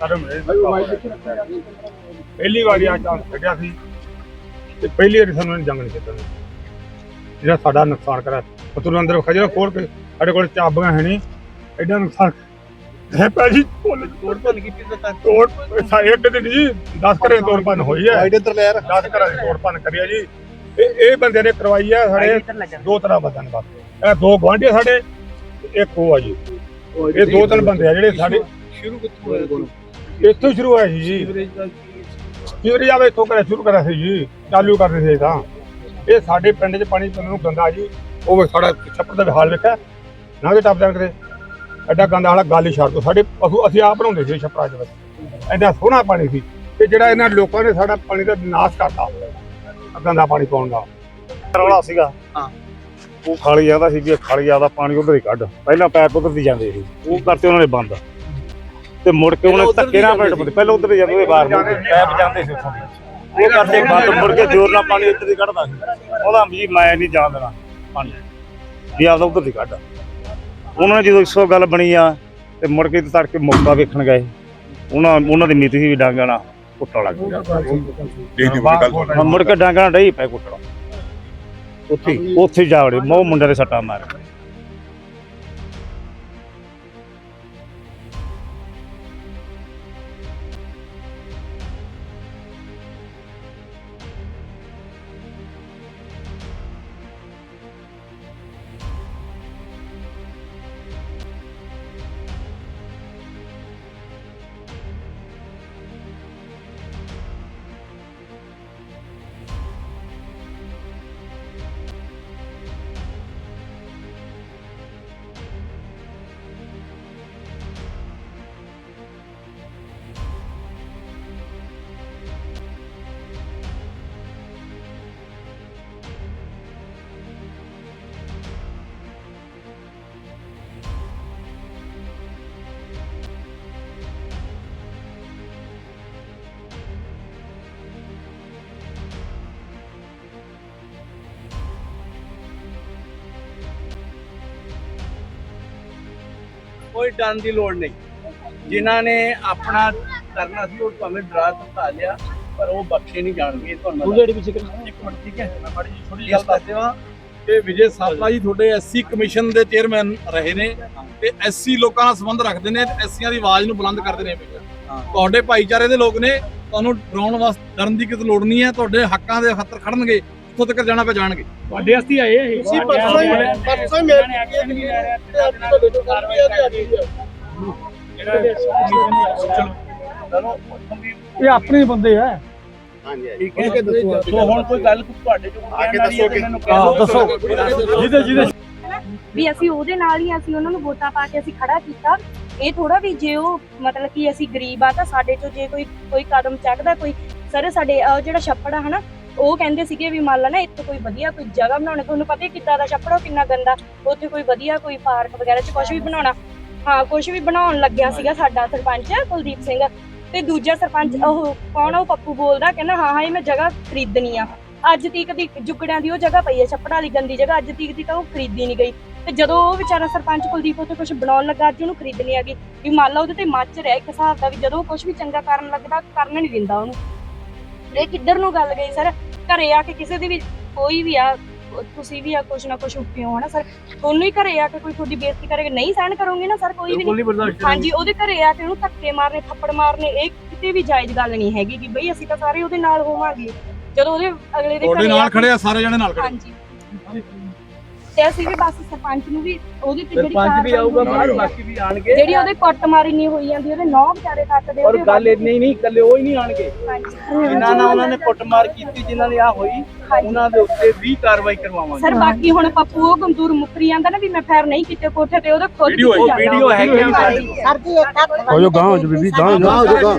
ਸਾਡੇ ਪਹਿਲੀ ਵਾਰੀ ਆ ਚਾਂਸ ਕੱਢਿਆ ਸੀ ਤੇ ਪਹਿਲੀ ਵਾਰੀ ਸਾਨੂੰ ਇਹਨੇ ਜੰਗ ਨਹੀਂ ਦਿੱਤੀ। ਜਿਹੜਾ ਸਾਡਾ ਨੁਕਸਾਨ ਕਰਾ ਪਤੂ ਅੰਦਰ ਖਜਰਾ ਖੋਲ ਕੇ ਸਾਡੇ ਕੋਲ ਚਾਬੀਆਂ ਹੈ ਨਹੀਂ ਐਡਾ ਨੁਕਸਾਨ ਹੈ ਭਾਜੀ ਕੋਲ ਤੋੜ ਭੰਨ ਕੀਤੀ ਤਾਂ ਤੋੜ ਅੱਡੇ ਤੇ ਨਹੀਂ 10 ਘਰੇ ਤੋੜ ਭੰਨ ਹੋਈ ਹੈ। ਆਈਡੇ ਤੇ ਲੈ 10 ਘਰਾਂ ਦੀ ਤੋੜ ਭੰਨ ਕਰੀ ਹੈ ਜੀ। ਇਹ ਇਹ ਬੰਦੇ ਨੇ ਕਰਵਾਈ ਹੈ ਸਾਡੇ ਦੋ ਤਰ੍ਹਾਂ ਬੰਦਨ ਬਸ। ਇਹ ਦੋ ਗੁਆਂਢੀ ਆ ਸਾਡੇ ਤੇ ਇੱਕ ਉਹ ਆ ਜੀ। ਇਹ ਦੋ ਤਿੰਨ ਬੰਦੇ ਆ ਜਿਹੜੇ ਸਾਡੇ ਸ਼ੁਰੂ ਕਿੱਥੋਂ ਹੋਇਆ ਜੀ? ਇੱਥੋਂ ਹੀ ਸ਼ੁਰੂ ਹੋਇਆ ਸੀ ਜੀ। ਸੀਵਰੇਜ ਆਵੇ ਇੱਥੋਂ ਕਰਿਆ ਸ਼ੁਰੂ ਕਰਿਆ ਸੀ ਜੀ। ਚਾਲੂ ਕਰਦੇ ਸੀ ਤਾਂ। ਇਹ ਸਾਡੇ ਪਿੰਡ 'ਚ ਪਾਣੀ ਪੀਣ ਨੂੰ ਗੰਦਾ ਜੀ। ਉਹ ਸਾਡਾ ਛੱਪੜ ਦਾ ਹਾਲ ਵੇਖਿਆ। ਨਾ ਕਿ ਟੱਪ ਜਾਣ ਕਰੇ ਐਡਾ ਗੰਦਾ ਹਾਲਾ ਗੱਲ ਹੀ ਛੱਡ ਦੋ। ਸਾਡੇ ਪਸ਼ੂ ਅਸੀਂ ਆਪ ਬਣਾਉਂਦੇ ਸੀ ਛੱਪੜਾਂ 'ਚ ਐਡਾ ਸੋਹਣਾ ਪਾਣੀ ਸੀ। ਤੇ ਜਿਹੜਾ ਇਹਨਾਂ ਲੋਕਾਂ ਨੇ ਸਾਡਾ ਪਾਣੀ ਦਾ ਨਾਸ਼ ਕਰਤਾ। ਆਹ ਗੰਦਾ ਪਾਣੀ ਪਾਉਣ ਦਾ। ਰੌਲਾ ਸੀਗਾ। ਹਾਂ। ਉਹ ਖਾਲੀ ਜਾਂਦਾ ਸੀ ਵੀ ਇਹ ਖਾਲੀ ਆਦਾ ਪਾਣੀ ਉਧਰ ਹੀ ਕੱਢ। ਪਹਿਲਾਂ ਪੈਪ ਉਧਰ ਦੀ ਜਾਂਦੇ ਸੀ। ਉਹ ਕਰਤੇ ਉਹਨਾਂ ਨੇ ਬੰਦ। ਤੇ ਮੁੜ ਕੇ ਉਹਨੇ ਧੱਕੇ ਨਾਲ ਜਾਂਦੇ ਪੈਪ ਪਹਿਲਾਂ ਉਧਰ ਹੀ ਜਾਂਦੇ ਬਾਹਰ ਨੂੰ ਪੈਪ ਜਾਂਦੇ ਸੀ। ਉੱਥੋਂ ਦੀ। ਉਹ ਕਰਦੇ ਬੰਦ ਮੁੜ ਕੇ ਜ਼ੋਰ ਨਾਲ ਪਾਣੀ ਇੱਧਰ ਦੀ ਕੱਢਦਾ ਸੀ। ਉਹਦਾ ਵੀ ਮੈਂ ਨਹੀਂ ਜਾਣ ਦੇਣਾ ਪਾਣੀ। ਵੀ ਆਪਦਾ ਉਧਰ ਦੀ ਕੱਢ। ਉਹਨਾਂ ਨੇ ਜਦੋਂ ਇਸੋ ਗੱਲ ਬਣੀ ਆ ਤੇ ਮੁੜ ਕੇ ਤੇ ਤੜਕੇ ਮੌਕਾ ਵੇਖਣ ਗਏ। ਉਹਨਾਂ ਉਹਨਾਂ ਦੀ ਨੀਤੀ ਸੀ ਵੀ ਡਾਂਗਾ ਨਾਲ ਕੁੱਟਣ ਲੱਗ ਗਿਆ ਹਾਂ, ਮੁੜ ਕੇ ਡਾਂਗਾ ਨਾਲ ਡਈ ਪੈ ਕੁੱਟਣ। ਉੱਥੇ ਹੀ- ਉੱਥੇ ਜਾ ਵੜੇ ਮੋ ਮੁੰਡੇ ਦੇ ਸੱਟਾਂ ਮਾਰ ਕੋਈ ਡਰਨ ਦੀ ਲੋੜ ਨਹੀਂ। ਜਿਨ੍ਹਾਂ ਨੇ ਆਪਣਾ ਕਰਨਾ ਸੀ ਉਹ ਭਾਵੇਂ ਡਰਾ ਧਮਕਾ ਲਿਆ ਪਰ ਉਹ ਬਖਸ਼ੇ ਨਹੀਂ ਜਾਣਗੇ ਤੁਹਾਨੂੰ ਮੈਂ ਜਿਹੜੀ ਪਿੱਛੇ ਇੱਕ ਮਿੰਟ ਠੀਕ ਹੈ? ਮੈਂ ਮਾੜੀ ਜਿਹੀ ਗੱਲ ਦੱਸ ਦੇਵਾਂ ਕਿ ਵਿਜੇ ਸਾਪਲਾ ਜੀ ਤੁਹਾਡੇ ਐਸਸੀ ਕਮਿਸ਼ਨ ਦੇ ਚੇਅਰਮੈਨ ਰਹੇ ਨੇ ਤੇ ਐਸਸੀ ਲੋਕਾਂ ਨਾਲ ਸੰਬੰਧ ਰੱਖਦੇ ਨੇ ਤੇ ਐਸਸੀਆਂ ਦੀ ਆਵਾਜ਼ ਨੂੰ ਬੁਲੰਦ ਕਰਦੇ ਨੇ। ਤੁਹਾਡੇ ਭਾਈਚਾਰੇ ਦੇ ਲੋਕ ਨੇ ਤੁਹਾਨੂੰ ਡਰਾਉਣ ਵਾਸਤੇ ਡਰਨ ਦੀ ਕਿਤੇ ਲੋੜ ਨਹੀਂ ਹੈ ਤੁਹਾਡੇ ਹੱਕਾਂ ਦੇ ਖਾਤਰ ਖੜਨਗੇ। ਜਿੱਥੋਂ ਤੱਕ ਜਾਣਾ ਪੈ ਜਾਣਗੇ ਤੁਹਾਡੇ ਵਾਸਤੇ ਆਏ ਆ ਇਹ। ਤੁਸੀਂ ਪਰਸੋਂ ਹੀ- ਪਰਸੋਂ ਹੀ ਮੇਰੇ ਕੀ ਨਹੀਂ ਹੈ ਤੇ ਅੱਜ ਤੋਂ ਕਰ ਪਿਆ ਤੇ ਅੱਜ ਹੀ ਆ। ਚਲੋ। ਇਹ ਆਪਣੇ ਬੰਦੇ ਆ। ਠੀਕ ਹੈ। ਸੋ ਹੁਣ ਕੋਈ ਗੱਲ ਤੁਹਾਡੇ ਚੋਂ ਆ ਕੇ ਦੱਸੋ ਕਿ- ਹਾਂ, ਦੱਸੋ। ਜਿਹਦੇ ਜਿਹਦੇ ਵੀ ਅਸੀਂ ਉਹਦੇ ਨਾਲ ਹੀ ਅਸੀਂ ਉਹਨਾਂ ਨੂੰ ਵੋਟਾਂ ਪਾ ਕੇ ਅਸੀਂ ਖੜਾ ਕੀਤਾ। ਇਹ ਥੋੜਾ ਵੀ ਜੇ ਉਹ ਮਤਲਬ ਕਿ ਅਸੀਂ ਗਰੀਬ ਆ ਤਾਂ ਸਾਡੇ ਚੋਂ ਜੇ ਕੋਈ ਕੋਈ ਕਦਮ ਚੱਕਦਾ ਕੋਈ ਸਰ ਸਾਡੇ ਅਹ ਜਿਹੜਾ ਛੱਪੜ ਆ ਹਨਾ ਉਹ ਕਹਿੰਦੇ ਸੀਗੇ ਵੀ ਮੰਨ ਲਾ ਨਾ ਇੱਥੇ ਕੋਈ ਵਧੀਆ ਕੋਈ ਜਗ੍ਹਾ ਬਣਾਉਣੀ ਤੁਹਾਨੂੰ ਪਤਾ ਹੀ ਕਿੱਦਾਂ ਦਾ ਛੱਪੜ ਕਿੰਨਾ ਗੰਦਾ ਉੱਥੇ ਕੋਈ ਵਧੀਆ ਕੋਈ ਪਾਰਕ ਵਗੈਰਾ ਚ ਕੁਝ ਵੀ ਬਣਾਉਣਾ। ਹਾਂ ਕੁਝ ਵੀ ਬਣਾਉਣ ਲੱਗਿਆ ਸੀਗਾ ਸਾਡਾ ਸਰਪੰਚ ਕੁਲਦੀਪ ਸਿੰਘ ਤੇ ਦੂਜਾ ਸਰਪੰਚ ਉਹ ਕੌਣ ਉਹ ਪੱਪੂ ਬੋਲਦਾ ਕਹਿੰਦਾ ਹਾਂ ਹਾਂ ਇਹ ਮੈਂ ਜਗ੍ਹਾ ਖਰੀਦਣੀ ਆ। ਅੱਜ ਤੀਕ ਦੀ ਜੁਗੜਿਆਂ ਦੀ ਉਹ ਜਗ੍ਹਾ ਪਈ ਹੈ ਛੱਪੜ ਵਾਲੀ ਗੰਦੀ ਜਗ੍ਹਾ ਅੱਜ ਤੀਕ ਦੀ ਤਾਂ ਉਹ ਖਰੀਦੀ ਨਹੀਂ ਗਈ। ਤੇ ਜਦੋਂ ਉਹ ਵਿਚਾਰਾ ਸਰਪੰਚ ਕੁਲਦੀਪ ਉੱਥੇ ਕੁਝ ਬਣਾਉਣ ਲੱਗਾ ਅੱਜ ਉਹਨੂੰ ਖਰੀਦਣੀ ਆ ਗਈ ਵੀ ਮੰਨ ਲਾ ਉਹਦੇ ਤੇ ਮੱਚ ਰਿਹਾ ਇੱਕ ਹਿਸਾਬ ਦਾ ਵੀ ਜਦੋਂ ਕੁਝ ਵੀ ਚੰਗਾ ਕਰਨ ਲੱਗਦਾ ਕਰਨ ਨਹੀਂ ਦਿੰਦਾ ਉਹਨੂੰ। ਇਹ ਕਿੱਧਰ ਨੂੰ ਗੱਲ ਗਈ ਸਰ? ਘਰੇ ਆ ਕੇ ਕਿਸੇ ਦੀ ਵੀ ਕੋਈ ਵੀ ਆ ਤੁਸੀਂ ਵੀ ਆ ਕੁਛ ਨਾ ਕੁਛ ਹੋ ਹਨਾ ਸਰ? ਤੁਹਾਨੂੰ ਹੀ ਘਰੇ ਆ ਕੇ ਕੋਈ ਤੁਹਾਡੀ ਬੇਇੱਜ਼ਤੀ ਕਰੇਗਾ। ਨਹੀਂ ਸਹਿਣ ਕਰੋਗੇ ਨਾ ਸਰ ਕੋਈ ਵੀ ਨਹੀਂ ਹਾਂਜੀ ਉਹਦੇ ਘਰੇ ਆ ਕੇ ਉਹਨੂੰ ਧੱਕੇ ਮਾਰਨੇ ਥੱਪੜ ਮਾਰਨੇ ਇਹ ਕਿਤੇ ਵੀ ਜਾਇਜ਼ ਗੱਲ ਨਹੀਂ ਹੈਗੀ ਕਿ ਬਈ ਅਸੀਂ ਤਾਂ ਸਾਰੇ ਉਹਦੇ ਨਾਲ ਹੋਵਾਂਗੇ। ਜਦੋਂ ਉਹਦੇ ਅਗਲੇ ਦੇ ਘਰੇ ਨਾਲ ਖੜੇ ਆ ਸਾਰੇ ਜਣੇ ਨਾਲ ਖੜੇ। ਹਾਂਜੀ। ਤੇ ਅਸੀਂ ਵੀ ਬਸ ਸਰਪੰਚ ਨੂੰ ਵੀ ਉਹਦੀ ਤੇ ਜਿਹੜੀ ਸਰਪੰਚ ਵੀ ਆਊਗਾ ਆ, ਬਾਕੀ ਵੀ ਆਣਗੇ। ਜਿਹੜੀ ਉਹਦੇ ਕੁੱਟ ਮਾਰੀ ਨਹੀਂ ਹੋਈ ਜਾਂਦੀ ਉਹਦੇ ਨੌ ਵਿਚਾਰੇ ਕੱਟਦੇ ਔਰ ਗੱਲ ਇੰਨੀ ਨਹੀਂ ਇਕੱਲੇ ਉਹ ਹੀ ਨਹੀਂ ਆਣਗੇ। ਜਿਨ੍ਹਾਂ ਨਾਲ ਉਹਨਾਂ ਨੇ ਕੁੱਟਮਾਰ ਕੀਤੀ ਜਿਨ੍ਹਾਂ ਦੀ ਆ ਹੋਈ ਉਹਨਾਂ ਦੇ ਉੱਤੇ ਵੀ ਕਾਰਵਾਈ ਕਰਵਾਵਾਂਗੇ। ਸਰ ਬਾਕੀ ਹੁਣ ਪੱਪੂ ਉਹ ਗੰਦੂਰ ਮੁਕਰੀ ਜਾਂਦਾ ਨਾ ਵੀ ਮੈਂ ਫੇਰ ਨਹੀਂ ਕੀਤੇ ਕੋਠੇ ਤੇ ਉਹਦਾ ਖੁਦ ਵੀਡੀਓ ਹੈ, ਜਾਂਦਾ। ਵੀਡੀਓ ਹੈਗੀ ਆ। ਸਰ ਜੀ ਇੱਕ ਹੱਥ ਹੋ ਜੋ ਗਾਂ ਹੋ ਜੋ ਬੀਬੀ ਗਾਂ ਹੋ ਜੋ।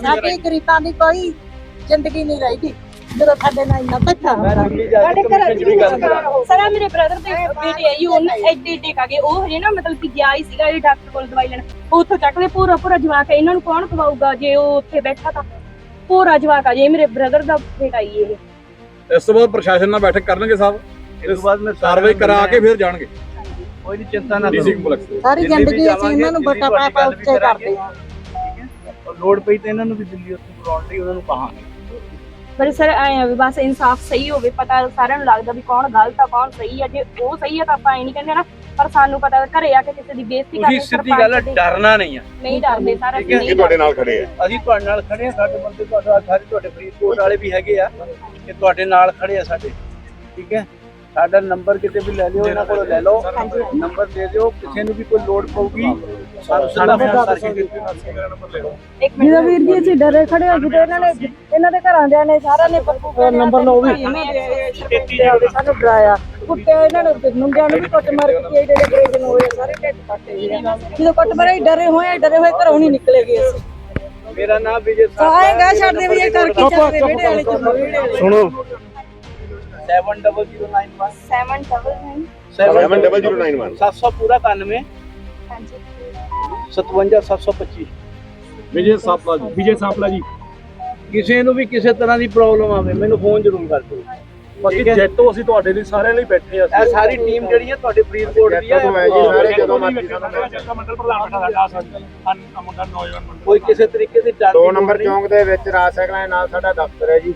ਸਾਡੀ ਗਰੀਬਾਂ ਦੀ ਕੋਈ ਜ਼ਿੰਦਗੀ ਨਹੀਂ ਰਹੀ ਜਦੋਂ ਸਾਡੇ ਨਾਲ ਇੰਨਾ ਧੱਕਾ ਮੈਂ ਹੁੰਦਾ ਦਿੱਲੀ ਜਾ ਕੇ ਕਮਿਸ਼ਨ ਚ ਵੀ ਗੱਲ ਕਰਾਂ ਸਰ ਆਹ ਮੇਰੇ ਬ੍ਰਦਰ ਦੇ ਬੇਟੇ ਆਈ ਉਹਨੇ ਐਡੇ ਐਡੇ ਕਾਗੇ ਉਹ ਹਜੇ ਨਾ ਮਤਲਬ ਕਿ ਗਿਆ ਹੀ ਸੀਗਾ ਇਹ ਡਾਕਟਰ ਕੋਲ ਦਵਾਈ ਲੈਣ। ਉਹ ਉੱਥੋਂ ਚੱਕ ਲੈ ਪੂਰਾ ਪੂਰਾ ਜਵਾਕ ਹੈ ਇਹਨਾਂ ਨੂੰ ਕੌਣ ਖਵਾਊਗਾ ਜੇ ਉਹ ਉੱਥੇ ਬੈਠਾ ਤਾਂ? ਪੂਰਾ ਜਵਾਕ ਆ ਜੇ ਮੇਰੇ ਬ੍ਰਦਰ ਦਾ ਬੇਟਾ ਹੀ ਇਹ। ਇਸ ਤੋਂ ਬਾਅਦ ਪ੍ਰਸ਼ਾਸਨ ਨਾਲ ਬੈਠਕ ਕਰਨਗੇ ਸਾਹਿਬ। ਇਸ ਤੋਂ ਬਾਅਦ ਮੈਂ ਕਾਰਵਾਈ ਕਰਾ ਕੇ ਫਿਰ ਜਾਣਗੇ। ਕੋਈ ਨਹੀਂ ਚਿੰਤਾ ਨਾ ਡੀਸੀ ਕਰੋ। ਕੰਪਲੈਕਸ ਦੇ। ਸਾਰੀ ਦਿੱਲੀ ਵੀ ਜ਼ਿੰਦਗੀ ਅਸੀਂ ਜਾਵਾਂਗੇ, ਇਹਨਾਂ ਨੂੰ ਦਿੱਲੀ ਵੋਟਾਂ ਪਾ ਪਾ ਤੁਹਾਡੀ ਉੱਚੇ ਗੱਲ ਕਰਦੇ ਆ ਲੋੜ ਪਈ ਤੇ ਇਹਨਾਂ ਨੂੰ ਵੀ ਦਿੱਲੀ ਉੱਥੇ ਬੁਲਾਉਣ ਲਈ ਉਹਨਾਂ ਨੂੰ ਕਹਾਂਗੇ। ਪਰ ਸਰ ਐ ਆ ਵੀ ਬਸ ਇਨਸਾਫ ਸਹੀ ਹੋਵੇ ਪਤਾ ਸਾਰਿਆਂ ਨੂੰ ਲੱਗਦਾ ਵੀ ਕੌਣ ਗਲਤ ਆ ਕੌਣ ਸਹੀ ਆ ਜੇ ਉਹ ਸਹੀ ਆ ਤਾਂ ਆਪਾਂ ਐ ਨਹੀਂ ਕਹਿੰਦੇ ਨਾ ਪਰ ਸਾਨੂੰ ਪਤਾ ਘਰੇ ਆ ਕੇ ਕਿਸੇ ਦੀ ਬੇਇੱਜ਼ਤੀ ਤੁਸੀਂ ਕਰਕੇ ਸਿੱਧੀ ਗੱਲ ਦੀ- ਡਰਨਾ ਨਹੀਂ ਆ। ਨਹੀਂ ਡਰਦੇ ਸਰ ਠੀਕ ਹੈ, ਅਸੀਂ ਤੁਹਾਡੇ ਨਾਲ ਖੜੇ ਆ। ਅਸੀਂ ਤੁਹਾਡੇ ਨਾਲ ਖੜੇ ਆ ਸਾਡੇ ਬੰਦੇ ਤੁਹਾਡਾ ਸਾਰੇ ਤੁਹਾਡੇ ਫਰੀਦਕੋਟ ਵਾਲੇ ਵੀ ਹੈਗੇ ਆ ਕਿ ਤੁਹਾਡੇ ਨਾਲ ਖੜੇ ਆ ਸਾਡੇ। ਠੀਕ ਹੈ? ਸਾਡਾ ਨੰਬਰ ਕਿਤੇ ਵੀ ਲੈ ਲਿਓ ਇਹਨਾਂ ਕੋਲੋਂ ਲੈ ਲਓ। ਨੰਬਰ ਦੇ ਦਿਓ ਕਿਸੇ ਨੂੰ ਵੀ ਕੋਈ ਲੋੜ ਪਊਗੀ ਸਾਨੂੰ ਸਿੱਧਾ ਫੋਨ ਕਰਕੇ ਇੱਕ ਮਿੰਟ। ਜਿਹਦਾ ਵੀਰ ਜੀ ਅਸੀਂ ਡਰੇ ਖੜੇ ਹੋ ਜਿੱਦੇ ਇਹਨਾਂ ਨੇ ਇਹਨਾਂ ਦੇ ਘਰਾਂ ਦੇ ਨੇ ਸਾਰਿਆਂ ਨੇ ਪੱਪੂ ਨੰਬਰ ਲਓ ਵੀ। ਸਾਨੂੰ ਡਰਾਇਆ। ਕੁੱਤੇ ਇਹਨਾਂ ਨੇ ਮੁੰਡਿਆਂ ਨੂੰ ਵੀ ਕੁੱਟ ਮਾਰ ਕੇ ਜਿਹੜੇ ਗਰੇਜਨ ਹੋਏ ਸਾਰੇ ਢਿੱਡ ਕੱਟੇ ਜਦੋਂ ਕੁੱਟ ਮਾਰੇ ਡਰੇ ਹੋਏ ਡਰੇ ਹੋਏ ਘਰੋਂ ਨਹੀਂ ਨਿਕਲੇਗੇ ਅਸੀਂ। ਮੇਰਾ ਨਾਮ ਵਿਜੇ ਆਏਗਾ ਛੱਡਦੇ ਵੀ ਇਹ ਕਰਕੇ ਚੱਲਦੇ ਵਿਹੜੇ ਵਾਲੇ ਚ ਸੁਣੋ 7091 799 7091 700 ਪੂਰਾ 91 ਹਾਂਜੀ। 57 725 ਵਿਜੇ ਸਾਪਲਾ ਜੀ ਵਿਜੇ ਸਾਪਲਾ ਜੀ। ਕਿਸੇ ਨੂੰ ਵੀ ਕਿਸੇ ਤਰ੍ਹਾਂ ਦੀ ਪ੍ਰੋਬਲਮ ਆਵੇ ਮੈਨੂੰ ਫੋਨ ਜ਼ਰੂਰ ਕਰ ਦਿਓ। ਬਾਕੀ ਜੈਤੋ ਅਸੀਂ ਤੁਹਾਡੇ ਲਈ ਸਾਰਿਆਂ ਲਈ ਬੈਠੇ ਆ ਇਹ ਸਾਰੀ ਟੀਮ ਜਿਹੜੀ ਹੈ ਤੁਹਾਡੇ ਫਰੀਦਕੋਟ ਦੀ ਹੈ ਜਦੋਂ ਮਰਜ਼ੀ ਮੰਡਲ ਪ੍ਰਧਾਨ ਬਣਾ ਜਾ ਸਕਦਾ ਮੁੰਡਾ ਨੌਜਵਾਨ ਮੁੰਡਾ ਕੋਈ ਕਿਸੇ ਤਰੀਕੇ ਦੀ ਡਰ ਦੋ ਦੀ ਨੰਬਰ ਲੋੜ ਨਹੀਂ। ਚੌਂਕ ਦੇ ਵਿੱਚ ਰਾਜ ਸਾਈਕਲਾਂ ਦੇ ਨਾਲ ਸਾਡਾ ਦਫ਼ਤਰ ਹੈ ਜੀ।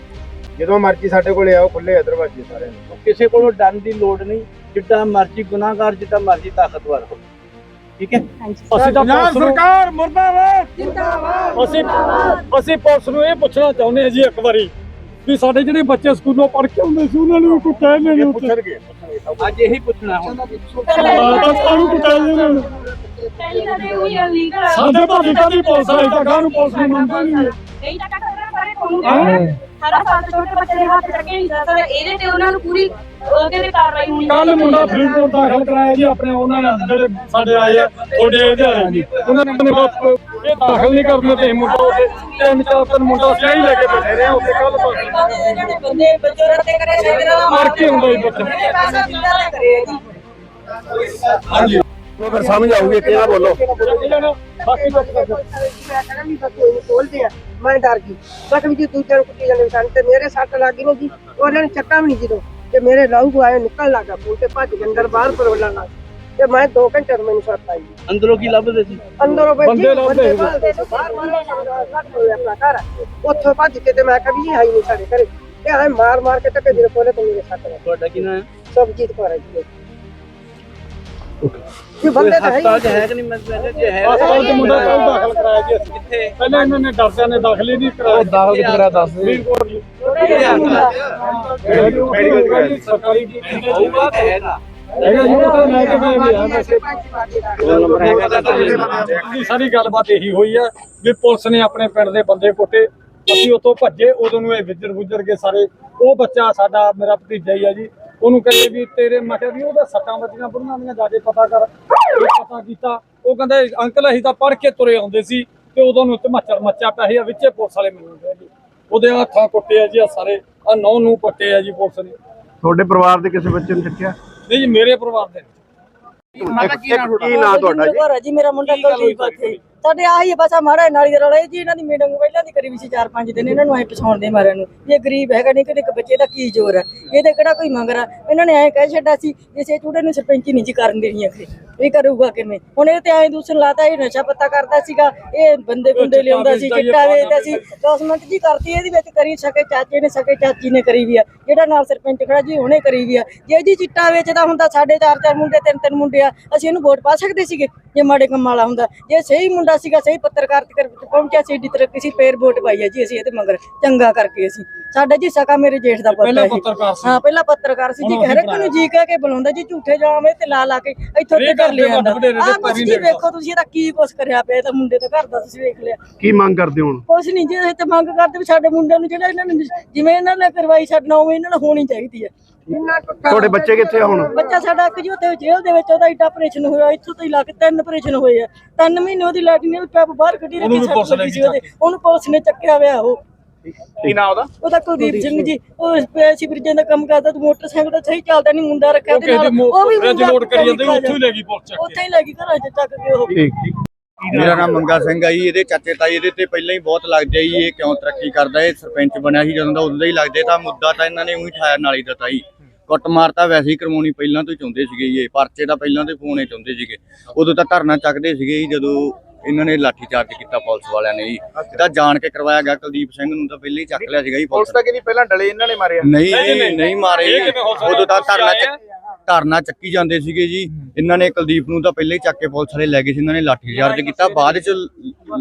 ਜਦੋਂ ਮਰਜ਼ੀ ਸਾਡੇ ਕੋਲੇ ਆਓ ਖੁੱਲੇ ਦਰਵਾਜ਼ੇ ਸਾਰੇ। ਕਿਸੇ ਕੋਲੋਂ ਡਰਨ ਦੀ ਲੋੜ ਨਹੀਂ। ਜਿੱਦਾਂ ਮਰਜ਼ੀ ਗੁਨਾਹਗਾਰ ਜਿੱਦਾਂ ਮਰਜ਼ੀ ਤਾਕਤਵਰ ਹੋ ਠੀਕ ਹੈ ਅਸੀਂ ਤਾਂ ਪੁਲਿਸ ਨੂੰ ਸਰਕਾਰ ਮੁਰਦਾਬਾਦ ਜਿੰਦਾਬਾਦ ਅਸੀਂ ਅਸੀਂ ਪੁਲਿਸ ਨੂੰ ਇਹ ਪੁੱਛਣਾ ਚਾਹੁੰਦੇ ਹਾਂ ਜੀ ਇੱਕ ਵਾਰੀ ਵੀ ਸਾਡੇ ਜਿਹੜੇ ਬੱਚੇ ਸਕੂਲੋਂ ਪੜ੍ਹ ਕੇ ਆਉਂਦੇ ਸੀ ਉਹਨਾਂ ਨੂੰ ਕੋਈ ਕਹਿ ਨਹੀਂ ਪੁੱਛਣਗੇ ਅੱਜ ਇਹੀ ਪੁੱਛਣਾ ਹੁਣ ਤਾਂ ਸਾਨੂੰ ਕੋਈ ਕਹਿ ਨਹੀਂ ਉਹਨਾਂ ਨੂੰ। ਸਾਡੇ ਭਾਜੀ ਕਾਹਦੀ ਪੁਲਿਸ ਆਈ ਤਾਂ ਕਾਹਨੂੰ ਪੁਲਿਸ ਨੂੰ ਮੰਨਦੇ ਨਹੀਂ ਨਹੀਂ ਤਾਂ ਕੱਟ ਸਾਰੇ ਤੁਹਾਨੂੰ ਸਾਰਾ ਸਾਲ ਤੋਂ ਛੋਟੇ ਬੱਚੇ ਦੇ ਹੱਥ ਚੱਕੇ ਨਹੀਂ ਸਕਦਾ ਇਹਦੇ ਤੇ ਉਹਨਾਂ ਨੂੰ ਪੂਰੀ ਉਹਦੇ ਤੇ ਕਾਰਵਾਈ ਹੋਣੀ ਕੱਲ ਮੁੰਡਾ ਫਰੀਦਕੋਟ ਦਾਖਲ ਕਰਾਇਆ ਜੀ ਆਪਣੇ ਉਹਨਾਂ ਨੇ ਜਿਹੜੇ ਸਾਡੇ ਆਏ ਆ ਤੁਹਾਡੇ ਆ ਜੀ। ਉਹਨਾਂ ਨੇ ਆਪਣੇ ਬਾਪ ਇਹ ਦਾਖਲ ਨਹੀਂ ਕਰਦੇ ਤੇ ਮੁੰਡਾ ਤਿੰਨ ਚਾਰ ਦਿਨ ਮੁੰਡਾ ਸਿਆਹੀ ਲੈ ਕੇ ਬੈਠੇ ਰਹੇ ਉੱਥੇ ਕੱਲ ਨੇ ਬੰਦੇ ਬਚੋਰਾਂ ਤੇ ਕਰੇ ਸਾਡੇ ਨਾਲ ਮਾਰ ਕੇ ਹੁੰਦਾ ਜੀ ਬੱਚਾ। ਕਰੇ ਜੀ ਉਹ ਫਿਰ ਸਮਝ ਆਊਗੀ ਕਿਹੜਾ ਬੋਲੋ। ਬਾਕੀ ਖੋਲਦੇ ਆ ਮੈਂ ਡਰ ਗਈ। ਬਸ ਵੀ ਜੀ ਦੂਜਿਆਂ ਨੂੰ ਕੁੱਟੀ ਜਾਂਦੇ ਸਨ ਤੇ ਮੇਰੇ ਸੱਟ ਲੱਗ ਗਈ ਨੇ ਜੀ ਉਹਨਾਂ ਨੇ ਚੱਕਾ ਵੀ ਨਹੀਂ ਜਦੋਂ ਤੇ ਮੇਰੇ ਲਾਹੂ ਆਏ ਨਿਕਲ ਲੱਗਾ ਫੂਲ ਤੇ ਭੱਜ ਕੇ ਅੰਦਰ ਬਾਹਰ ਪਰਵਲਣ ਲੱਗ ਤੇ ਮੈਂ 2 ਘੰਟੇ ਮੈਨੂੰ ਸੱਟ ਆਈ। ਅੰਦਰੋਂ ਕੀ ਲੱਭਦੇ ਸੀ? ਅੰਦਰੋਂ ਬੈਠੀ ਬੰਦੇ ਲੱਭਦੇ ਸੀ। ਬਾਹਰ ਬਾਹਰ ਸੱਟ ਹੋਇਆ ਆਪਣਾ ਘਰ। ਉੱਥੋਂ ਭੱਜ ਕੇ ਤੇ ਮੈਂ ਕਿਹਾ ਵੀ ਇਹ ਹੈ ਹੀ ਨਹੀਂ ਸਾਡੇ ਘਰੇ। ਤੇ ਐ ਮਾਰ ਮਾਰ ਕੇ ਤੇ ਜਦੋਂ ਕੋਲੇ ਤੇ ਮੇਰੇ ਸੱਟ ਲੱਗ। ਤੁਹਾਡਾ ਕੀ ਨਾਮ ਹੈ? ਸਬਜੀਤ ਕੌਰ ਹੈ ਜੀ। ਇਹ ਕੋਈ ਬੰਦੇ ਤਾਂ ਹੈ ਹਸਪਤਾਲ 'ਚ ਹੀ ਹੈ ਕਿ ਨਹੀਂ? ਮੈਂ ਕਹਿੰਦਾ ਜੇ ਹੈ ਹਸਪਤਾਲ 'ਚ ਮੁੰਡਾ ਕੱਲ ਦਾਖਲ ਕਰਾਇਆ ਜੀ। ਅਸੀਂ ਕਿੱਥੇ? ਪਹਿਲਾਂ ਇਹਨਾਂ ਨੇ ਡਰਦਿਆਂ ਨੇ ਦਾਖਲ ਹੀ ਨਹੀਂ ਕਰਾਇਆ ਦਾਖਲ ਕਿੱਥੇ ਕਰਾਇਆ ਦੱਸ ਫਰੀਦਕੋਟ ਜੀ ਮੈਡੀਕਲ ਕਰਾਇਆ ਸਰਕਾਰੀ ਹੋਊਗਾ ਤੇ ਹੈਗਾ ਹੈਗਾ ਜੀ ਉਹ ਤਾਂ ਮੈਂ ਕਿਹਾ ਵੀ ਆ। ਵੈਸੇ ਹੈਗਾ ਤਾਂ ਤੁਸੀਂ ਦੀ ਸਾਰੀ ਗੱਲਬਾਤ ਇਹੀ ਹੋਈ ਹੈ ਵੀ ਪੁਲਿਸ ਨੇ ਆਪਣੇ ਪਿੰਡ ਦੇ ਬੰਦੇ ਕੁੱਟੇ। ਅਸੀਂ ਉੱਥੋਂ ਭੱਜੇ ਉਦੋਂ ਨੂੰ ਇਹ ਵਿਜਰ ਗੁਜਰ ਕੇ ਸਾਰੇ। ਉਹ ਬੱਚਾ ਸਾਡਾ ਮੇਰਾ ਭਤੀਜਾ ਹੀ ਆ ਜੀ। ਉਹਨੂੰ ਕਹਿੰਦੇ ਵੀ ਤੇਰੇ ਮੈਂ ਕਿਹਾ ਵੀ ਉਹਦਾ ਸੱਟਾਂ ਵੱਜੀਆਂ ਬੁੜੀਆਂ ਦੀਆਂ ਜਾ ਕੇ ਪਤਾ ਕਰ। ਪਤਾ ਕੀਤਾ। ਉਹ ਕਹਿੰਦੇ ਅੰਕਲ ਅਸੀਂ ਤਾਂ ਪੜ ਕੇ ਤੁਰੇ ਆਉਂਦੇ ਸੀ ਤੇ ਉਦੋਂ ਨੂੰ ਧਮਾਚਰ ਮੱਚਾ ਪਿਆ ਸੀ ਆ ਵਿੱਚੇ ਪੁਲਿਸ ਵਾਲੇ ਮੈਨੂੰ ਗਏ। ਜੀ ਉਹਦੇ ਹੱਥਾਂ ਕੁੱਟੇ ਆ ਜੀ ਆ ਸਾਰੇ ਆ ਨੌ ਨੂੰ ਕੁੱਟੇ ਆ ਜੀ ਪੁਲਿਸ ਨੇ। ਤੁਹਾਡੇ ਪਰਿਵਾਰ ਦੇ ਕਿਸੇ ਬੱਚੇ ਨੂੰ ਚੱਕਿਆ? ਨਹੀਂ ਜੀ ਮੇਰੇ ਪਰਿਵਾਰ ਦੇ। ਕੀ ਨਾਂ ਤੁਹਾਡਾ? ਜੀ ਮੇਰਾ ਮੁੰਡਾ ਕੁਲਦੀਪ ਇੱਥੇ ਸਾਡੇ ਆਹੀ ਹੈ ਬਸ ਆ ਮਾੜਾ ਨਾਲੀ ਦੇ ਰੌਲੇ ਜੀ ਇਹਨਾਂ ਦੀ ਮੀਟਿੰਗ ਪਹਿਲਾਂ ਦੀ ਕਰੀ ਵੀ ਸੀ ਚਾਰ ਪੰਜ ਦਿਨ ਇਹਨਾਂ ਨੂੰ ਐ ਪਛਾਣ ਦੇ ਮਾਰਿਆਂ ਨੂੰ ਇਹ ਗਰੀਬ ਹੈਗਾ ਨਹੀਂ ਕਿ ਇੱਕ ਬੱਚੇ ਦਾ ਕੀ ਜ਼ੋਰ ਹੈ ਇਹਦੇ ਕਿਹੜਾ ਕੋਈ ਮੰਗਰਾ ਇਹਨਾਂ ਨੇ ਐ ਕਹਿ ਛੱਡਾ ਸੀ ਇਸੇ ਚੂੜੇ ਨੂੰ ਸਰਪੰਚੀ ਨਹੀਂ ਜੀ ਕਰਨ ਦੇਣੀ ਅਖੇ ਇਹ ਕਰੂਗਾ ਕਿਵੇਂ? ਹੁਣ ਇਹ ਤੇ ਐ ਦੂਸਰੇ ਲਾਤਾ ਇਹ ਨਸ਼ਾ ਪੱਤਾ ਕਰਦਾ ਸੀਗਾ ਇਹ ਬੰਦੇ ਬੰਦੇ ਲਿਆਉਂਦਾ ਸੀ ਚਿੱਟਾ ਵੇਚਦਾ ਸੀ 10 ਮਿੰਟ ਜੀ ਕਰਤੀ ਇਹਦੇ ਵਿੱਚ ਕਰੀ ਸਕੇ ਚਾਚੇ ਨੇ ਸਕੇ ਚਾਚੀ ਨੇ ਕਰੀ ਵੀ ਆ। ਜਿਹੜਾ ਨਾਲ ਸਰਪੰਚ ਖੜਾ ਜੀ ਉਹਨੇ ਕਰੀ ਵੀ ਆ। ਜੇ ਜੀ ਚਿੱਟਾ ਵੇਚਦਾ ਹੁੰਦਾ ਸਾਡੇ ਚਾਰ ਚਾਰ ਮੁੰਡੇ ਤਿੰਨ ਤਿੰਨ ਮੁੰਡੇ ਆ ਅਸੀਂ ਇਹਨੂੰ ਵੋਟ ਪਾ ਸਕਦੇ ਸੀਗੇ? ਜੇ ਮਾੜੇ ਕੰਮ ਵਾਲਾ ਹੁੰਦਾ ਜੇ ਸਹੀ ਮੁੰਡਾ ਸੀਗਾ ਸਹੀ ਪੱਤਰਕਾਰ ਤੱਕ ਪਹੁੰਚਿਆ ਸੀ ਏਡੀ ਤਰੱਕੀ ਸੀ ਫੇਰ ਵੋਟ ਪਾਈ ਆ ਜੀ ਅਸੀਂ ਇਹਦੇ ਮਗਰ ਚੰਗਾ ਕਰਕੇ ਅਸੀਂ। ਸਾਡਾ ਜੀ ਸਕਾ ਮੇਰੇ ਜੇਠ ਦਾ ਪੁੱਤ ਹੈ ਹਾਂ ਪਹਿਲਾਂ ਪੱਤਰਕਾਰ ਸੀ ਜੀ ਅਸੀਂ ਰਹੇ ਨੂੰ ਜੀ ਕਹਿ ਕੇ ਬੁਲਾਉਂਦਾ ਜੀ ਝੂਠੇ ਜਾਵੇਂ ਤੇ ਲਾ ਲਾ ਕੇ ਇੱਥੋਂ ਤੇ ਇਹ ਕਰ ਲਿਆ ਪੈਰੀ ਜੀ ਦੇ ਵੇਖੋ ਤੁਸੀਂ ਇਹਦਾ ਕੀ ਕੁਛ ਕਰਿਆ ਪਿਆ ਇਹ ਤਾਂ ਮੁੰਡੇ ਦਾ ਘਰ ਦਾ ਤੁਸੀਂ ਵੇਖ ਲਿਆ। ਕੀ ਮੰਗ ਕਰਦੇ ਹੋ ਹੁਣ? ਕੁਛ ਨਹੀਂ ਜੀ ਅਸੀਂ ਤੇ ਮੰਗ ਕਰਦੇ ਵੀ ਸਾਡੇ ਮੁੰਡਿਆਂ ਨੂੰ ਜਿਹੜਾ ਇਹਨਾਂ ਨੇ ਜਿਵੇਂ ਇਹਨਾਂ ਨੇ ਕਰਵਾਈ ਛੱਡਣਾ ਉਵੇਂ ਇਹਨਾਂ ਨੂੰ ਹੋਣੀ ਚਾਹੀਦੀ ਹੈ। ਤੁਹਾਡੇ ਬੱਚੇ ਕਿੱਥੇ ਆ ਹੁਣ? ਬੱਚਾ ਸਾਡਾ ਇੱਕ ਜੀ ਉੱਥੇ ਜੇਲ੍ਹ ਦੇ ਵਿੱਚ ਉਹਦਾ ਏਡਾ ਆਪਰੇਸ਼ਨ ਹੋਇਆ ਇੱਥੋਂ ਤੋਂ ਹੀ ਲੱਗ ਤਿੰਨ ਆਪਰੇਸ਼ਨ ਹੋਏ ਆ। ਤਿੰਨ ਮਹੀਨੇ ਉਹਦੀ ਲੈਟਿਨਲ ਪੈਪ ਬਾਹਰ ਕੱਢੀ ਉਹਨੂੰ ਰੱਖੀ ਵੀ ਪੁਲਿਸ ਸੱਟ ਲੈ ਲੱਗੀ ਗਈ ਸੀ ਉਹਦੇ ਉਹਨੂੰ ਪੁਲਿਸ ਨੇ ਚੱਕਿਆ ਹੋਇਆ ਉਹ। ਕੀ ਨਾਮ ਉਹਦਾ? ਉਹਦਾ ਕੁਲਦੀਪ ਸਿੰਘ ਜੀ। ਉਹ ਪੈਸੀ ਬ੍ਰਿਜਾਂ ਦਾ ਕੰਮ ਕਰਦਾ ਤੇ ਮੋਟਰਸਾਈਕਲ ਤਾਂ ਸਹੀ ਚੱਲਦਾ ਨਹੀਂ ਮੁੰਡਾ ਰੱਖਿਆ ਦੇ ਉਹ ਵੀ ਮੁੰਡਾ ਲੋਡ ਕਰੀ ਜਾਂਦੇ ਉੱਥੋਂ ਹੀ ਲੈ ਗਈ ਪੁਲਿਸ ਚੱਕ ਉੱਥੇ ਹੀ ਲੈ ਗਈ ਘਰਾਂ 'ਚ ਚੱਕ ਕੇ ਉਹ ਮੇਰਾ ਨਾਮ ਮੰਗਾ ਸਿੰਘ ਆ ਜੀ ਇਹਦੇ ਚਾਚੇ ਤਾਈ ਇਹਦੇ ਤੇ ਪਹਿਲਾਂ ਹੀ ਬਹੁਤ ਲੱਗਦੇ ਜੀ ਇਹ ਕਿਉਂ ਤਰੱਕੀ ਕਰਦਾ ਇਹ ਸਰਪੰਚ ਬਣਿਆ ਸੀ ਜਦੋਂ ਦਾ ਉਦੋਂ ਦਾ ਹੀ ਲੱਗਦੇ ਤਾਂ ਮੁੱਦਾ ਤਾਂ ਇਹਨਾਂ ਨੇ ਉਹੀ ਠਾਇਆ ਨਾਲੀ ਦਾ ਤਾਈ ਕੁੱਟਮਾਰ ਤਾਂ ਵੈਸੇ ਹੀ ਕਰਵਾਉਣੀ ਪਹਿਲਾਂ ਤੋਂ ਹੀ ਚਾਹੁੰਦੇ ਸੀਗੇ ਜੀ ਇਹ ਪਰਚੇ ਦਾ ਪਹਿਲਾਂ ਤੋਂ ਫੋਨ ਹੀ ਚਾਹੁੰਦੇ ਸੀਗੇ। ਉਦੋਂ ਤਾਂ ਧਰਨਾ ਚੱਕਦੇ ਸੀਗੇ ਜੀ ਜਦੋਂ ਇਹਨਾਂ ਨੇ ਲਾਠੀ ਚਾਰਜ ਕੀਤਾ ਪੁਲਿਸ ਵਾਲਿਆਂ ਨੇ ਜੀ। ਇਹ ਤਾਂ ਜਾਣ ਕੇ ਕਰਵਾਇਆ ਗਿਆ ਕੁਲਦੀਪ ਸਿੰਘ ਨੂੰ ਤਾਂ ਪਹਿਲਾਂ ਹੀ ਚੱਕ ਲਿਆ ਸੀਗਾ ਜੀ ਪੁਲਿਸ ਤਾਂ ਕਹਿੰਦੀ ਪਹਿਲਾਂ ਡਲੇ ਇਹਨਾਂ ਨੇ ਮਾਰਿਆ ਨਹੀਂ ਨਹੀਂ ਨਹੀਂ ਮਾਰੇ ਜੀ। ਹੋ? ਉਦੋਂ ਤਾਂ ਧਰਨਾ ਧਰਨਾ ਚੱਕੀ ਜਾਂਦੇ ਸੀਗੇ ਜੀ। ਇਹਨਾਂ ਨੇ ਕੁਲਦੀਪ ਨੂੰ ਤਾਂ ਪਹਿਲਾਂ ਹੀ ਚੱਕ ਕੇ ਪੁਲਿਸ ਵਾਲੇ ਲੈ ਗਏ ਸੀ ਇਹਨਾਂ ਨੇ ਲਾਠੀ ਚਾਰਜ ਕੀਤਾ ਬਾਅਦ ਚ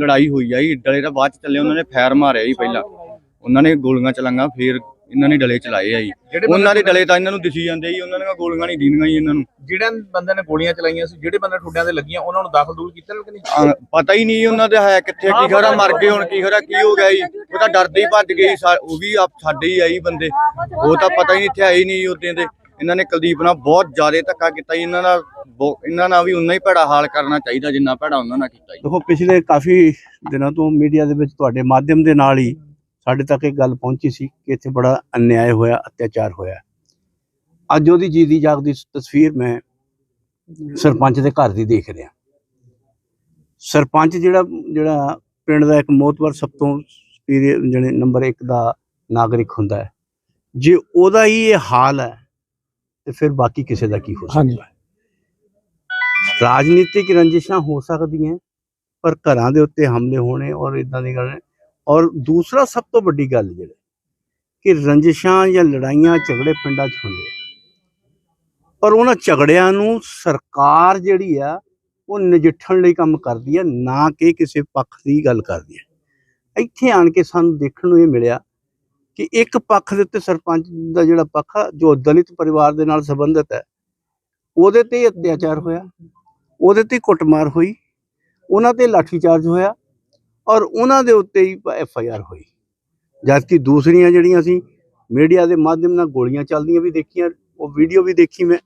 ਲੜਾਈ ਹੋਈ ਆ ਜੀ ਡਲੇ ਤਾਂ ਬਾਅਦ ਚ ਚੱਲੇ ਉਹਨਾਂ ਨੇ ਫਾਇਰ ਮਾਰਿਆ ਜੀ ਪਹਿਲਾਂ। ਉਹਨਾਂ ਨੇ ਗੋਲੀਆਂ ਚਲਾਈਆਂ ਫਿਰ ਇਹਨਾਂ ਨੇ ਡਲੇ ਚਲਾਏ ਆ ਜੀ। ਉਹਨਾਂ ਦੇ ਡਲੇ ਤਾਂ ਇਹਨਾਂ ਨੂੰ ਦਿਸੀ ਜਾਂਦੇ ਜੀ ਉਹਨਾਂ ਦੀਆਂ ਗੋਲੀਆਂ ਨਹੀਂ ਦੀਨੀਆਂ ਜੀ ਇਹਨਾਂ ਨੂੰ। ਜਿਹੜੇ ਬੰਦੇ ਨੇ ਗੋਲੀਆਂ ਚਲਾਈਆਂ ਸੀ ਜਿਹੜੇ ਬੰਦੇ ਠੁੱਡਿਆਂ ਤੇ ਲੱਗੀਆਂ ਉਹਨਾਂ ਨੂੰ ਦਾਖਲ ਦੂਲ ਕੀਤਾ ਕਿ ਨਹੀਂ? ਪਤਾ ਹੀ ਨਹੀਂ ਉਹਨਾਂ ਦੇ ਹੈ ਕਿੱਥੇ ਕੀ ਖਰਾ ਮਰ ਗਏ ਹੁਣ ਕੀ ਖਰਾ ਕੀ ਹੋ ਗਿਆ ਜੀ। ਉਹ ਤਾਂ ਡਰਦੇ ਹੀ ਭੱਜ ਗਏ ਉਹ ਵੀ ਆਪ ਸਾਡੇ ਹੀ ਆਈ ਬੰਦੇ। ਉਹ ਤਾਂ ਪਤਾ ਹੀ ਨਹੀਂ ਇੱਥੇ ਆਏ ਨਹੀਂ ਉਦੋਂ ਦੇ। ਇਹਨਾਂ ਨੇ ਕੁਲਦੀਪ ਨਾਲ ਬਹੁਤ ਜ਼ਿਆਦਾ ਧੱਕਾ ਕੀਤਾ ਜੀ। ਇਹਨਾਂ ਨਾਲ ਬਹੁ- ਇਹਨਾਂ ਨਾਲ ਵੀ ਉਨਾ ਹੀ ਭੈੜਾ ਹਾਲ ਕਰਨਾ ਚਾਹੀਦਾ ਜਿੰਨਾ ਭੈੜਾ ਉਹਨਾਂ ਨਾਲ ਕੀਤਾ ਜੀ। ਦੇਖੋ, ਪਿਛਲੇ ਕਾਫੀ ਦਿਨਾਂ ਤੋਂ ਮੀਡੀਆ ਦੇ ਵਿੱਚ ਤੁਹਾਡੇ ਮਾਧਿਅਮ ਦੇ ਨਾਲ ਹੀ ਸਾਡੇ ਤੱਕ ਇਹ ਗੱਲ ਪਹੁੰਚੀ ਸੀ ਕਿ ਇੱਥੇ ਬੜਾ ਅਨਿਆਏ ਹੋਇਆ, ਅਤਿਆਚਾਰ ਹੋਇਆ। ਅੱਜ ਉਹਦੀ ਜੀਦੀ ਜਾਗਦੀ ਤਸਵੀਰ ਮੈਂ ਸਰਪੰਚ ਦੇ ਘਰ ਦੀ ਦੇਖ ਰਿਹਾ। ਸਰਪੰਚ ਜਿਹੜਾ ਜਿਹੜਾ ਪਿੰਡ ਦਾ ਇੱਕ ਮੋਤਵਰ ਸਭ ਤੋਂ superior ਜਿਹੜੇ ਨੰਬਰ 1 ਦਾ ਨਾਗਰਿਕ ਹੁੰਦਾ ਹੈ। ਜੇ ਉਹਦਾ ਹੀ ਇਹ ਹਾਲ ਹੈ ਤੇ ਫਿਰ ਬਾਕੀ ਕਿਸੇ ਦਾ ਕੀ ਹੋ ਹਾਂਜੀ। ਸਕਦਾ ਹੈ? ਰਾਜਨੀਤਿਕ ਰੰਜਿਸ਼ਾਂ ਹੋ ਸਕਦੀਆਂ ਪਰ ਘਰਾਂ ਦੇ ਉੱਤੇ ਹਮਲੇ ਹੋਣੇ ਔਰ ਇਦਾਂ ਦੀ ਗੱਲ ਔਰ ਦੂਸਰਾ ਸਭ ਤੋਂ ਵੱਡੀ ਗੱਲ ਜਿਹੜੇ ਕਿ ਰੰਜਿਸ਼ਾਂ ਜਾਂ ਲੜਾਈਆਂ ਝਗੜੇ ਪਿੰਡਾਂ 'ਚ ਹੁੰਦੇ ਆ। ਪਰ ਉਹਨਾਂ ਝਗੜਿਆਂ ਨੂੰ ਸਰਕਾਰ ਜਿਹੜੀ ਆ ਉਹ ਨਜਿੱਠਣ ਲਈ ਕੰਮ ਕਰਦੀ ਹੈ ਨਾ ਕਿ ਕਿਸੇ ਪੱਖ ਦੀ ਗੱਲ ਕਰਦੀ ਹੈ ਇੱਥੇ ਆਣ ਕੇ ਸਾਨੂੰ ਦੇਖਣ ਨੂੰ ਇਹ ਮਿਲਿਆ ਕਿ ਇੱਕ ਪੱਖ ਦੇ ਉੱਤੇ ਸਰਪੰਚ ਦਾ ਜਿਹੜਾ ਪੱਖ ਆ, ਜੋ ਦਲਿਤ ਪਰਿਵਾਰ ਦੇ ਨਾਲ ਸੰਬੰਧਿਤ ਹੈ, ਉਹਦੇ ਤੇ ਅਤਿਆਚਾਰ ਹੋਇਆ, ਉਹਦੇ ਤੇ ਕੁੱਟਮਾਰ ਹੋਈ, ਉਹਨਾਂ ਤੇ ਲਾਠੀਚਾਰਜ ਹੋਇਆ ਔਰ ਉਹਨਾਂ ਦੇ ਉੱਤੇ ਹੀ ਐਫ ਆਈ ਆਰ ਹੋਈ। ਜਦਕਿ ਦੂਸਰੀਆਂ ਜਿਹੜੀਆਂ ਸੀ, ਮੀਡੀਆ ਦੇ ਮਾਧਿਅਮ ਨਾਲ ਗੋਲੀਆਂ ਚੱਲਦੀਆਂ ਵੀ ਦੇਖੀਆਂ, ਉਹ ਵੀਡੀਓ ਵੀ ਦੇਖੀ ਮੈਂ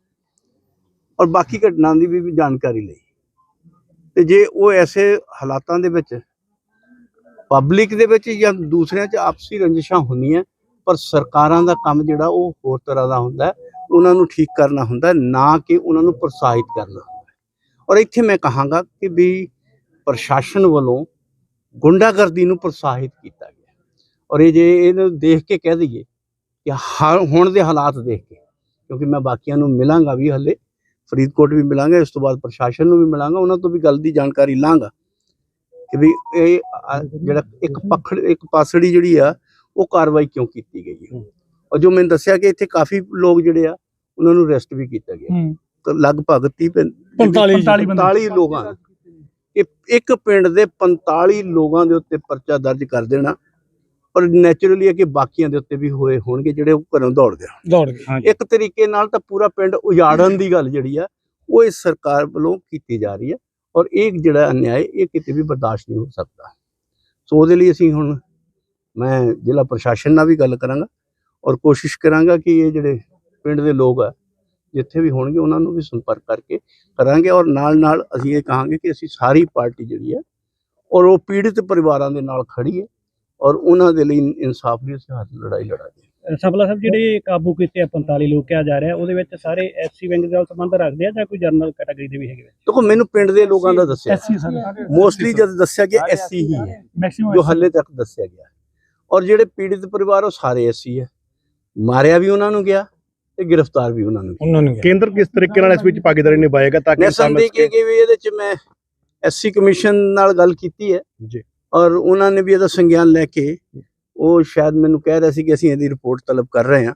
ਔਰ ਬਾਕੀ ਘਟਨਾ ਦੀ ਵੀ ਜਾਣਕਾਰੀ ਲਈ। ਤੇ ਜੇ ਉਹ ਐਸੇ ਹਾਲਾਤਾਂ ਦੇ ਵਿੱਚ ਪਬਲਿਕ ਦੇ ਵਿੱਚ ਜਾਂ ਦੂਸਰਿਆਂ 'ਚ ਆਪਸੀ ਰੰਜਿਸ਼ਾਂ ਹੁੰਦੀਆਂ, ਪਰ ਸਰਕਾਰਾਂ ਦਾ ਕੰਮ ਜਿਹੜਾ ਉਹ ਹੋਰ ਤਰ੍ਹਾਂ ਦਾ ਹੁੰਦਾ ਉਹਨਾਂ ਨੂੰ ਠੀਕ ਕਰਨਾ ਹੁੰਦਾ ਨਾ ਕਿ ਉਹਨਾਂ ਨੂੰ ਪ੍ਰੋਤਸਾਹਿਤ ਕਰਨਾ ਔਰ ਇੱਥੇ ਮੈਂ ਕਹਾਂਗਾ ਕਿ ਵੀ ਪ੍ਰਸ਼ਾਸਨ ਵੱਲੋਂ ਗੁੰਡਾਗਰਦੀ ਨੂੰ ਪ੍ਰੋਤਸਾਹਿਤ ਕੀਤਾ ਗਿਆ। ਔਰ ਇਹ ਜੇ ਇਹਨੂੰ ਦੇਖ ਕੇ ਕਹਿ ਦਈਏ ਕਿ ਹੁਣ ਦੇ ਹਾਲਾਤ ਦੇਖ ਕੇ, ਕਿਉਂਕਿ ਮੈਂ ਬਾਕੀਆਂ ਨੂੰ ਮਿਲਾਂਗਾ ਵੀ ਹਲੇ, ਫਰੀਦਕੋਟ ਵੀ ਮਿਲਾਂਗਾ, ਇਸ ਤੋਂ ਬਾਅਦ ਪ੍ਰਸ਼ਾਸਨ ਨੂੰ ਵੀ ਮਿਲਾਂਗਾ, ਉਹਨਾਂ ਤੋਂ ਵੀ ਗੱਲ ਦੀ ਜਾਣਕਾਰੀ ਲਾਂਗਾ। ਵੀ ਇਹ ਜਿਹੜਾ ਇੱਕ ਪਖੜ ਇੱਕ ਪਾਸੜੀ ਜਿਹੜੀ ਆ ਉਹ ਕਾਰਵਾਈ ਕਿਉਂ ਕੀਤੀ ਗਈ ਹੈ? ਔਰ ਜੋ ਮੈਨੂੰ ਦੱਸਿਆ ਕਿ ਇੱਥੇ ਕਾਫੀ ਲੋਕ ਜਿਹੜੇ ਆ ਉਹਨਾਂ ਨੂੰ ਅਰੈਸਟ ਵੀ ਕੀਤਾ ਗਿਆ। ਤਾਂ ਲਗਭਗ 30 ਪੈਂ- 45 45 ਲੋਕਾਂ ਇਹ ਇੱਕ ਪਿੰਡ ਦੇ 45 ਲੋਕਾਂ ਦੇ ਉੱਤੇ ਪਰਚਾ ਦਰਜ ਕਰ ਦੇਣਾ। ਔਰ ਨੇਚਰਲੀ ਹੈ ਕਿ ਬਾਕੀਆਂ ਦੇ ਉੱਤੇ ਵੀ ਹੋਏ ਹੋਣਗੇ ਜਿਹੜੇ ਉਹ ਘਰੋਂ ਦੌੜ ਗਏ ਦੌੜ ਗਏ। ਇੱਕ ਤਰੀਕੇ ਨਾਲ ਤਾਂ ਪੂਰਾ ਪਿੰਡ ਉਜਾੜਨ ਦੀ ਗੱਲ ਜਿਹੜੀ ਆ ਉਹ ਇਸ ਸਰਕਾਰ ਵੱਲੋਂ ਕੀਤੀ ਜਾ ਰਹੀ ਹੈ ਔਰ ਇਹ ਜਿਹੜਾ ਅਨਿਆਏ, ਇਹ ਕਿਤੇ ਵੀ ਬਰਦਾਸ਼ਤ ਨਹੀਂ ਹੋ ਸਕਦਾ। ਸੋ ਉਹਦੇ ਲਈ ਅਸੀਂ ਹੁਣ ਮੈਂ ਜ਼ਿਲ੍ਹਾ ਪ੍ਰਸ਼ਾਸਨ ਨਾਲ ਵੀ ਗੱਲ ਕਰਾਂਗਾ ਔਰ ਕੋਸ਼ਿਸ਼ ਕਰਾਂਗਾ ਕਿ ਇਹ ਜਿਹੜੇ ਪਿੰਡ ਦੇ ਲੋਕ ਆ, ਜਿੱਥੇ ਵੀ ਹੋਣਗੇ ਉਹਨਾਂ ਨੂੰ ਵੀ ਸੰਪਰਕ ਕਰਕੇ ਕਰਾਂਗੇ ਔਰ ਨਾਲ ਨਾਲ ਅਸੀਂ ਇਹ ਕਹਾਂਗੇ ਕਿ ਅਸੀਂ ਸਾਰੀ ਪਾਰਟੀ ਜਿਹੜੀ ਹੈ ਔਰ ਉਹ ਪੀੜਿਤ ਪਰਿਵਾਰਾਂ ਦੇ ਨਾਲ ਖੜੀ ਹੈ ਔਰ ਉਹਨਾਂ ਦੇ ਲਈ ਇਨਸਾਫ ਦੀ ਅਸੀਂ ਹੱਥ ਲੜਾਈ ਲੜਾਂਗੇ। ਸਬਲਾ ਸਾਹਿਬ ਜਿਹੜੇ ਕਾਬੂ ਕੀਤੇ ਆ 45 ਲੋਕ ਕਿਹਾ ਜਾ ਰਿਹਾ ਉਹਦੇ ਵਿੱਚ ਸਾਰੇ ਐਸਸੀ ਵਿੰਗ ਦੇ ਨਾਲ ਸੰਬੰਧ ਰੱਖਦੇ ਆ ਜਾਂ ਕੋਈ ਜਨਰਲ ਕੈਟਾਗਰੀ ਦੇ ਵੀ ਹੈਗੇ ਵਿੱਚ? ਦੇਖੋ ਮੈਨੂੰ ਪਿੰਡ ਦੇ ਲੋਕਾਂ ਦਾ ਦੱਸਿਆ। SC sir. ਮੋਸਟਲੀ ਜਦ ਦੱਸਿਆ ਗਿਆ ਐਸਸੀ ਹੀ ਹੈ ਜੋ ਹੱਲੇ ਤੱਕ ਦੱਸਿਆ ਗਿਆ। ਔਰ ਜਿਹੜੇ ਪੀੜਿਤ ਪਰਿਵਾਰ ਉਹ ਸਾਰੇ ਐਸਸੀ ਹੈ ਮਾਰਿਆ ਵੀ ਉਹਨਾਂ ਨੂੰ ਗਿਆ ਤੇ ਗ੍ਰਿਫਤਾਰ ਵੀ ਉਹਨਾਂ ਨੂੰ ਉਹਨਾਂ ਨੂੰ ਕੇਂਦਰ ਕਿਸ ਤਰੀਕੇ ਨਾਲ ਇਸ ਵਿੱਚ ਭਾਗੀਦਾਰੀ ਨਿਭਾਏਗਾ ਤਾਂ ਕਿ ਕਿ ਵੀ ਇਹਦੇ ਚ ਮੈਂ ਐਸਸੀ ਕਮਿਸ਼ਨ ਨਾਲ ਗੱਲ ਕੀਤੀ ਹੈ। ਜੀ। ਔਰ ਉਹਨਾਂ ਨੇ ਵੀ ਇਹਦਾ ਸੰਗਿਆਨ ਲੈ ਕੇ ਉਹ ਸ਼ਾਇਦ ਮੈਨੂੰ ਕਹਿ ਰਿਹਾ ਸੀ ਕਿ ਅਸੀਂ ਇਹਦੀ ਰਿਪੋਰਟ ਤਲਬ ਕਰ ਰਹੇ ਹਾਂ।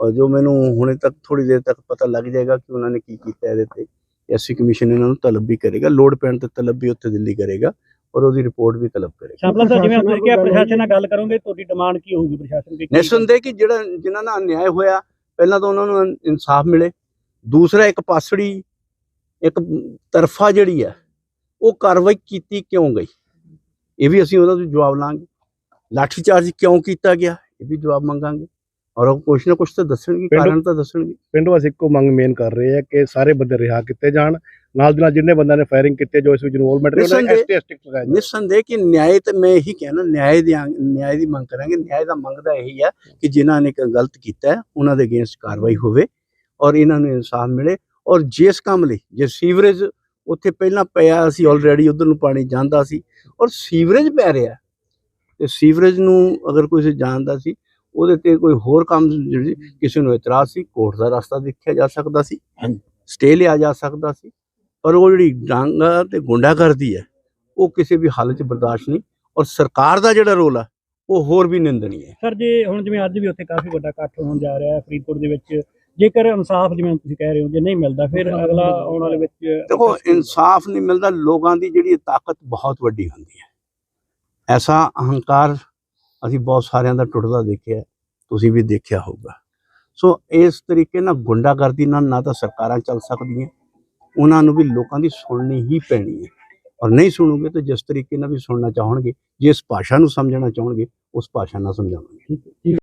ਔਰ ਜੋ ਮੈਨੂੰ ਹੁਣੇ ਤੱਕ ਥੋੜੀ ਦੇਰ ਤੱਕ ਪਤਾ ਲੱਗ ਜਾਏਗਾ ਕਿ ਉਹਨਾਂ ਨੇ ਕੀ ਕੀਤਾ ਇਹਦੇ ਤੇ। ਐਸਸੀ ਕਮਿਸ਼ਨ ਇਹਨਾਂ ਨੂੰ ਤਲਬ ਵੀ ਕਰੇਗਾ ਲੋਡ ਪੈਣ ਤੇ ਤਲਬ ਵੀ ਉੱਥੇ ਦਿੱਲੀ ਕਰੇਗਾ ਔਰ ਉਹਦੀ ਰਿਪੋਰਟ ਵੀ ਤਲਬ ਕਰੇਗਾ। ਸਬਲਾ ਸਾਹਿਬ ਜਿਵੇਂ ਤੁਸੀਂ ਕਿਹਾ ਪ੍ਰਸ਼ਾਸਨ ਨਾਲ ਗੱਲ ਕਰੋਗੇ ਤੁਹਾਡੀ ਡਿਮਾਂਡ ਕੀ ਹੋਊਗੀ ਪ੍ਰਸ਼ਾਸਨ ਦੀ ਕੀ- ਨਿਸੰਦੇਹ ਕਿ ਜਿਹੜਾ ਜਿਨ੍ਹਾਂ ਨਾਲ ਅਨਿਆਏ ਹੋਇਆ ਪਹਿਲਾਂ ਤਾਂ ਉਹਨਾਂ ਨੂੰ ਇਨ- ਇਨਸਾਫ ਮਿਲੇ। ਦੂਸਰਾ ਇੱਕ ਪਾਸੜੀ ਇੱਕ ਤਰਫਾ ਜਿਹੜੀ ਹੈ ਉਹ ਕਾਰਵਾਈ ਕੀਤੀ ਕਿਉਂ ਗਈ? ਇਹ ਵੀ ਅਸੀਂ ਉਹਦਾ ਵੀ ਜਵਾਬ ਲਾਂਗੇ। ਲਾਠੀ ਚਾਰਜ ਕਿਉਂ ਕੀਤਾ ਗਿਆ? ਇਹ ਵੀ ਜਵਾਬ ਮੰਗਾਂਗੇ। ਔਰ ਉਹ ਕੁਛ ਨਾ ਕੁਛ ਤਾਂ ਦੱਸਣਗੇ ਕਾਰਨ ਤਾਂ ਦੱਸਣਗੇ। ਪਿੰਡ ਵਾਸੀ ਇੱਕੋ ਮੰਗ ਮੇਨ ਕਰ ਰਹੇ ਆ ਕਿ ਸਾਰੇ ਬੰਦੇ ਰਿਹਾ ਕੀਤੇ ਜਾਣ। ਨਾਲ ਦੀ ਨਾਲ ਜਿੰਨੇ ਬੰਦਿਆਂ ਨੇ ਫਾਇਰਿੰਗ ਕੀਤੀ ਜੋ ਇਸ ਵਿੱਚ ਇਨਵੋਲਵਮੈਂਟ ਨੇ ਉਹਨਾਂ ਨਿਸੰਦੇਹ- ਐਸਟੀ ਐਸਟਿਕ ਲਗਾਇਆ ਜਾਵੇ। ਨਿਸੰਦੇਹ ਕਿ ਨਿਆਂ ਤੇ ਮੈਂ ਇਹੀ ਕਹਿਣਾ ਨਿਆਂ ਦੀ ਨਿਆਂ ਦੀ ਮੰਗ ਕਰਾਂਗੇ। ਨਿਆਂ ਦਾ ਮੰਗਦਾ ਇਹੀ ਹੈ ਕਿ ਜਿਨ੍ਹਾਂ ਨੇ ਗਲਤ ਕੀਤਾ ਉਹਨਾਂ ਦੇ ਅਗੇਂਸਟ ਕਾਰਵਾਈ ਹੋਵੇ ਔਰ ਇਹਨਾਂ ਨੂੰ ਇਨਸਾਫ ਮਿਲੇ। ਔਰ ਜਿਸ ਕੰਮ ਲਈ ਜੇ ਸੀਵਰੇਜ ਉੱਥੇ ਪਹਿਲਾਂ ਪਿਆ ਸੀ ਆਲਰੇਡੀ ਉਧਰ ਨੂੰ ਪਾਣੀ ਜਾਂਦਾ ਸੀ ਔਰ ਸੀਵਰੇਜ ਪੈ ਰਿਹਾ ਤੇ ਸੀਵਰੇਜ ਨੂੰ ਅਗਰ ਕੋਈ ਜਾਣਦਾ ਸੀ ਉਹਦੇ ਤੇ ਕੋਈ ਹੋਰ ਕੰਮ ਜਿਹੜੀ ਕਿਸੇ ਨੂੰ ਇਤਰਾਜ਼ ਸੀ ਕੋਰਟ ਦਾ ਰਸਤਾ ਦੇਖਿਆ ਜਾ ਸਕਦਾ ਸੀ ਸਟੇ ਲਿਆ ਜਾ ਸਕਦਾ ਸੀ ਪਰ ਉਹ ਜਿਹੜੀ ਡਾਂਗਾ ਤੇ ਗੁੰਡਾਗਰਦੀ ਹੈ ਉਹ ਕਿਸੇ ਵੀ ਹਾਲਤ 'ਚ ਬਰਦਾਸ਼ਤ ਨਹੀਂ ਔਰ ਸਰਕਾਰ ਦਾ ਜਿਹੜਾ ਰੋਲ ਆ ਉਹ ਹੋਰ ਵੀ ਨਿੰਦਣੀ ਹੈ ਸਰ ਜੇ ਹੁਣ ਜਿਵੇਂ ਅੱਜ ਵੀ ਉੱਥੇ ਕਾਫੀ ਵੱਡਾ ਇਕੱਠ ਹੋਣ ਜਾ ਰਿਹਾ ਹੈ ਫਰੀਦਕੋਟ ਦੇ ਵਿੱਚ ਜੇਕਰ ਇਨਸਾਫ ਜਿਵੇਂ ਤੁਸੀਂ ਕਹਿ ਰਹੇ ਹੋ ਜੇ ਨਹੀਂ ਮਿਲਦਾ ਫਿਰ ਅਗਲਾ ਆਉਣ ਵਾਲੇ ਵਿੱਚ ਦੇਖੋ ਇਨਸਾਫ ਨਹੀਂ ਮਿਲਦਾ ਲੋਕਾਂ ਦੀ ਜਿਹੜੀ ਤਾਕਤ ਬਹੁਤ ਵੱਡੀ ਹੁੰਦੀ ਹੈ। ਐਸਾ ਅਹੰਕਾਰ ਅਸੀਂ ਬਹੁਤ ਸਾਰਿਆਂ ਦਾ ਟੁੱਟਦਾ ਦੇਖਿਆ ਤੁਸੀਂ ਵੀ ਦੇਖਿਆ ਹੋਊਗਾ। ਸੋ ਇਸ ਤਰੀਕੇ ਨਾਲ ਗੁੰਡਾਗਰਦੀ ਨਾਲ ਨਾ ਤਾਂ ਸਰਕਾਰਾਂ ਚੱਲ ਸਕਦੀਆਂ, ਉਹਨਾਂ ਨੂੰ ਵੀ ਲੋਕਾਂ ਦੀ ਸੁਣਨੀ ਹੀ ਪੈਣੀ ਹੈ। ਔਰ ਨਹੀਂ ਸੁਣੋਗੇ ਤਾਂ ਜਿਸ ਤਰੀਕੇ ਨਾਲ ਵੀ ਸੁਣਨਾ ਚਾਹਣਗੇ, ਜਿਸ ਭਾਸ਼ਾ ਨੂੰ ਸਮਝਣਾ ਚਾਹਣਗੇ, ਉਸ ਭਾਸ਼ਾ ਨਾਲ ਸਮਝਾਵਾਂਗੇ।